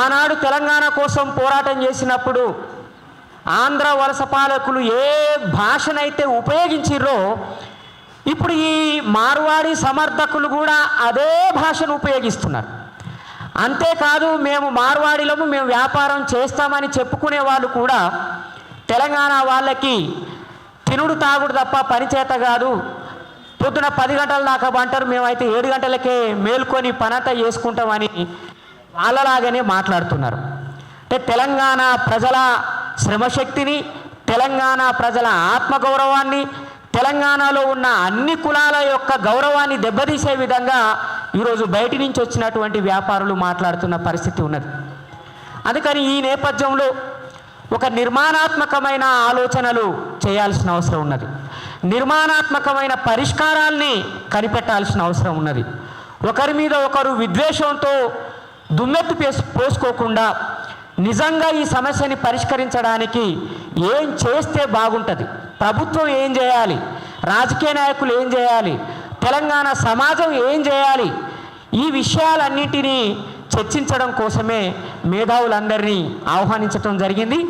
ఆనాడు తెలంగాణ కోసం పోరాటం చేసినప్పుడు ఆంధ్ర వలస పాలకులు ఏ భాషనైతే ఉపయోగించిర్రో ఇప్పుడు ఈ మార్వాడి సమర్థకులు కూడా అదే భాషను ఉపయోగిస్తున్నారు. అంతేకాదు మేము మార్వాడిలము మేము వ్యాపారం చేస్తామని చెప్పుకునే వాళ్ళు కూడా తెలంగాణ వాళ్ళకి తినుడు తాగుడు తప్ప పనిచేత కాదు. పొద్దున పది గంటల దాకా అంటారు మేమైతే ఏడు గంటలకే మేల్కొని పనంతా చేసుకుంటామని వాళ్ళలాగానే మాట్లాడుతున్నారు. అంటే తెలంగాణ ప్రజల శ్రమశక్తిని తెలంగాణ ప్రజల ఆత్మగౌరవాన్ని తెలంగాణలో ఉన్న అన్ని కులాల యొక్క గౌరవాన్ని దెబ్బతీసే విధంగా ఈరోజు బయటి నుంచి వచ్చినటువంటి వ్యాపారులు మాట్లాడుతున్న పరిస్థితి ఉన్నది. అందుకని ఈ నేపథ్యంలో ఒక నిర్మాణాత్మకమైన ఆలోచనలు చేయాల్సిన అవసరం ఉన్నది. నిర్మాణాత్మకమైన పరిష్కారాల్ని కనిపెట్టాల్సిన అవసరం ఉన్నది. ఒకరి మీద ఒకరు విద్వేషంతో దుమ్మెత్తు పోసుకోకుండా నిజంగా ఈ సమస్యని పరిష్కరించడానికి ఏం చేస్తే బాగుంటుంది? ప్రభుత్వం ఏం చేయాలి? రాజకీయ నాయకులు ఏం చేయాలి? తెలంగాణ సమాజం ఏం చేయాలి? ఈ విషయాలన్నింటినీ చర్చించడం కోసమే మేధావులందరినీ ఆహ్వానించడం జరిగింది.